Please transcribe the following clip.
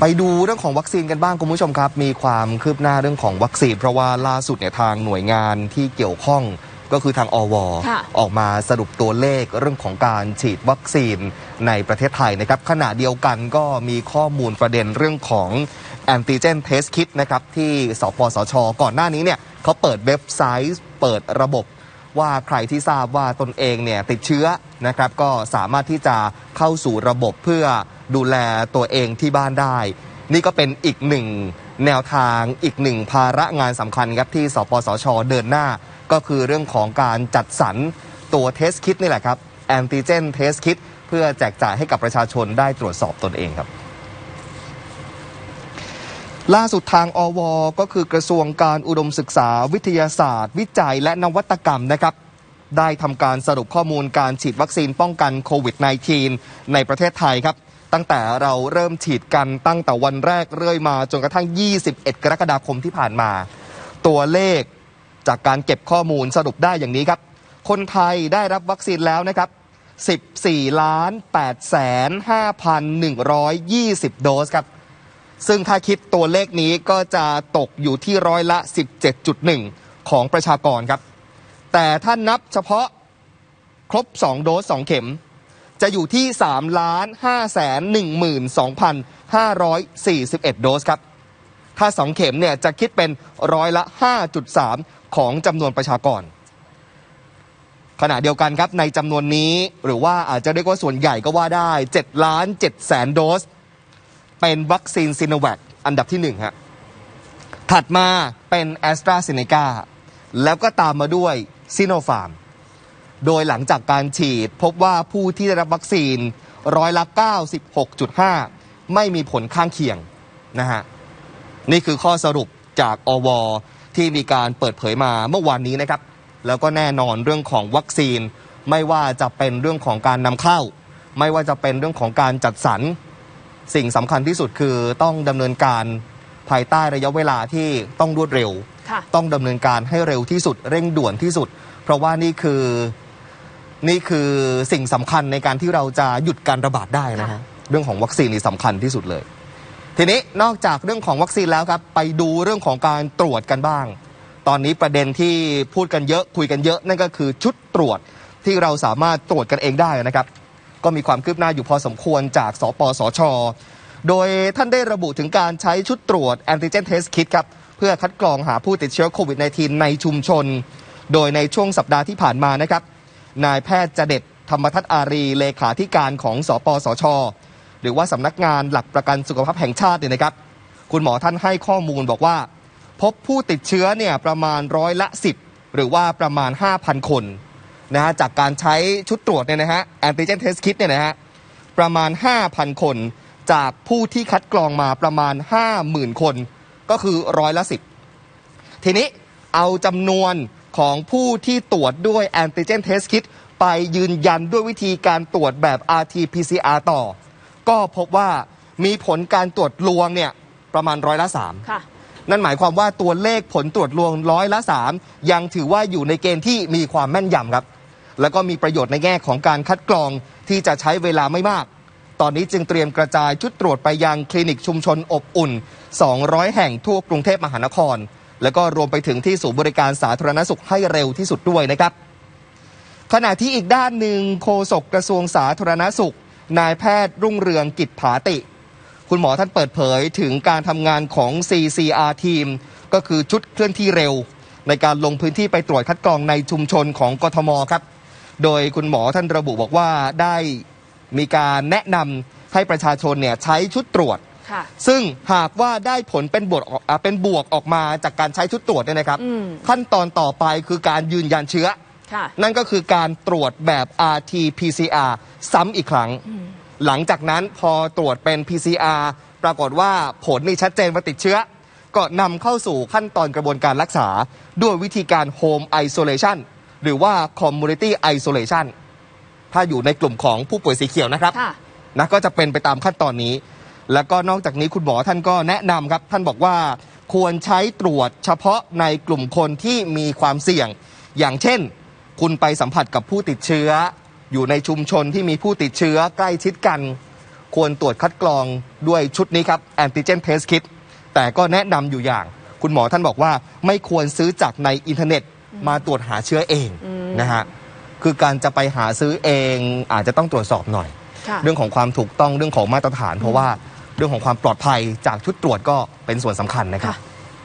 ไปดูเรื่องของวัคซีนกันบ้างคุณผู้ชมครับ มีความคืบหน้าเรื่องของวัคซีน เพราะว่าล่าสุดเนี่ยทางหน่วยงานที่เกี่ยวข้องก็คือทางอวค่ะออกมาสรุปตัวเลขเรื่องของการฉีดวัคซีนในประเทศไทยนะครับขณะเดียวกันก็มีข้อมูลประเด็นเรื่องของแอนติเจนเทสคิ t นะครับที่สปสช ก่อนหน้านี้เนี่ยเขาเปิดเว็บไซต์เปิดระบบว่าใครที่ทราบว่าตนเองเนี่ยติดเชื้อนะครับก็สามารถที่จะเข้าสู่ระบบเพื่อ ดูแลตัวเองที่บ้านได้ นี่ก็เป็นอีกหนึ่งแนวทางอีกหนึ่งภาระงานสำคัญครับที่สปสช เดินหน้า ก็คือเรื่องของการจัดสรรตัวเทสคิดนี่แหละครับแอนติเจนเทสคิดเพื่อแจกจ่ายให้กับประชาชนได้ตรวจสอบตนเองครับ ล่าสุดทางอว ก็คือกระทรวงการอุดมศึกษาวิทยาศาสตร์ วิจัยและนวัตกรรมนะครับได้ทำการสรุปข้อมูลการฉีดวัคซีนป้องกันโควิด -19 ในประเทศไทยครับ ตั้งแต่เราเริ่มฉีดกันตั้งแต่วันแรกเรื่อยมา จนกระทั่ง 21 กรกฎาคมที่ผ่านมา ตัวเลขจากการเก็บข้อมูลสรุปได้อย่างนี้ครับ คนไทยได้รับวัคซีนแล้วนะครับ 14ล้าน8แสน5,120 โดสครับ ซึ่งถ้าคิดตัวเลขนี้ก็จะตกอยู่ที่ร้อยละ 17.1 ของประชากรครับ แต่ถ้านับเฉพาะครบ 2 โดส 2 เข็ม จะอยู่ที่ 3 ล้าน 5 แสน 12,541 โดสครับ ถ้า 2 เข็มเนี่ยจะคิดเป็นร้อยละ 5.3 ของจำนวนประชากร ขณะเดียวกันครับในจำนวนนี้หรือว่าอาจจะเรียกว่าส่วนใหญ่ก็ว่าได้ 7 ล้าน7แสนโดส เป็นวัคซีนซิโนแวคอันดับที่1ฮะถัดมาเป็นแอสตราเซเนกาแล้วก็ตามมาด้วยซิโนฟาร์ม โดยหลังจากการฉีดพบว่าผู้ที่ได้รับวัคซีนร้อยละ 96.5 ไม่มีผลข้างเคียงนะฮะนี่คือข้อสรุปจากอวที่มีการเปิดเผยมาเมื่อวานนี้นะครับ แล้วก็แน่นอนเรื่องของวัคซีน ไม่ว่าจะเป็นเรื่องของการนำเข้า ไม่ว่าจะเป็นเรื่องของการจัดสรรสิ่งสำคัญที่สุดคือต้องดำเนินการภายใต้ระยะเวลาที่ต้องรวดเร็วค่ะต้องดำเนินการให้เร็วที่สุดเร่งด่วนที่สุด เพราะว่านี่คือ นี่คือสิ่งสำคัญในการที่เราจะหยุดการระบาดได้นะฮะค่ะ เรื่องของวัคซีนนี่สำคัญที่สุดเลย ทีนี้นอกจากเรื่องของวัคซีนแล้วครับ ไปดูเรื่องของการตรวจกันบ้าง ตอนนี้ประเด็นที่พูดกันเยอะคุยกันเยอะ นั่นก็คือชุดตรวจที่เราสามารถตรวจกันเองได้นะครับ ก็มีความคืบหน้าอยู่พอสมควรจากสปสช โดยท่านได้ระบุถึงการใช้ชุดตรวจแอนติเจนเทสคิดครับ เพื่อคัดกรองหาผู้ติดเชื้อโควิด -19 ในชุมชน โดยในช่วงสัปดาห์ที่ผ่านมานะครับ นายแพทย์จเด็ดธรรมทัศน์อารีเลขาธิการของสปสช หรือว่าสำนักงานหลักประกันสุขภาพแห่งชาติเนี่ยนะครับ คุณหมอท่านให้ข้อมูลบอกว่า พบผู้ติดเชื้อเนี่ยประมาณร้อยละ 10 หรือว่าประมาณ 5,000 คนนะฮะจากการใช้ชุดตรวจเนี่ยนะฮะแอนติเจนเทสคิดเนี่ยนะฮะประมาณ 5,000 คน จากผู้ที่คัดกรองมาประมาณ 50,000 คน ก็คือร้อยละ 10 ทีนี้เอาจำนวน ของผู้ที่ตรวจด้วยแอนติเจนเทสคิดไปยืนยันด้วยวิธีการตรวจแบบ RT-PCR ต่อ ก็พบว่ามีผลการตรวจลวงเนี่ยประมาณร้อยละสามค่ะนั่นหมายความว่าตัวเลขผลตรวจรวมร้อยละ3ยังถือว่าอยู่ในเกณฑ์ที่มีความแม่นยำครับ แล้วก็มีประโยชน์ในแง่ของการคัดกรองที่จะใช้เวลาไม่มาก ตอนนี้จึงเตรียมกระจายชุดตรวจไปยังคลินิกชุมชนอบอุ่น 200 แห่งทั่วกรุงเทพมหานคร แล้วก็รวมไปถึงที่ศูนย์บริการสาธารณสุขให้เร็วที่สุดด้วยนะครับ ขณะที่อีกด้านหนึ่งโฆษกกระทรวงสาธารณสุข นายแพทย์รุ่งเรืองกิจผาติ คุณหมอท่านเปิดเผยถึงการทำงานของ CCR ทีม ก็คือชุดเคลื่อนที่เร็ว ในการลงพื้นที่ไปตรวจคัดกรองในชุมชนของกทมครับ โดยคุณหมอท่านระบุบอกว่าได้มีการแนะนำให้ประชาชนเนี่ยใช้ชุดตรวจ ซึ่งหากว่าได้ผลเป็นบวกออกอ่าเป็นบวกออกมาจากการใช้ชุดตรวจเนี่ยนะครับอืมขั้นตอนต่อไปคือการยืนยันเชื้อค่ะนั่นก็คือการตรวจแบบ RT-PCR ซ้ำอีกครั้ง หลังจากนั้นพอตรวจเป็น PCR ปรากฏว่าผลนี่ชัดเจนว่าติดเชื้อ ก็นำเข้าสู่ขั้นตอนกระบวนการรักษา ด้วยวิธีการ Home Isolation หรือว่า Community Isolation ถ้าอยู่ในกลุ่มของผู้ป่วยสีเขียวนะครับค่ะนะก็จะเป็นไปตามขั้นตอนนี้ แล้วก็นอกจากนี้คุณหมอท่านก็แนะนำครับ ท่านบอกว่าควรใช้ตรวจเฉพาะในกลุ่มคนที่มีความเสี่ยง อย่างเช่น คุณไปสัมผัสกับผู้ติดเชื้อ อยู่ในชุมชนที่มีผู้ติดเชื้อใกล้ชิดกัน ควรตรวจคัดกรองด้วยชุดนี้ครับแอนติเจนเทสคิ t แต่ก็แนะนำอยู่อย่าง คุณหมอท่านบอกว่าไม่ควรซื้อจากในอินเทอร์เน็ตมาตรวจหาเชื้อเองนะฮะคือการจะไปหาซื้อเองอาจจะต้องตรวจสอบหน่อย ค่ะ เรื่องของความถูกต้องเรื่องของมาตรฐาน เพราะว่า เรื่องของความปลอดภัยจากชุดตรวจก็เป็นส่วนสำคัญนะครับ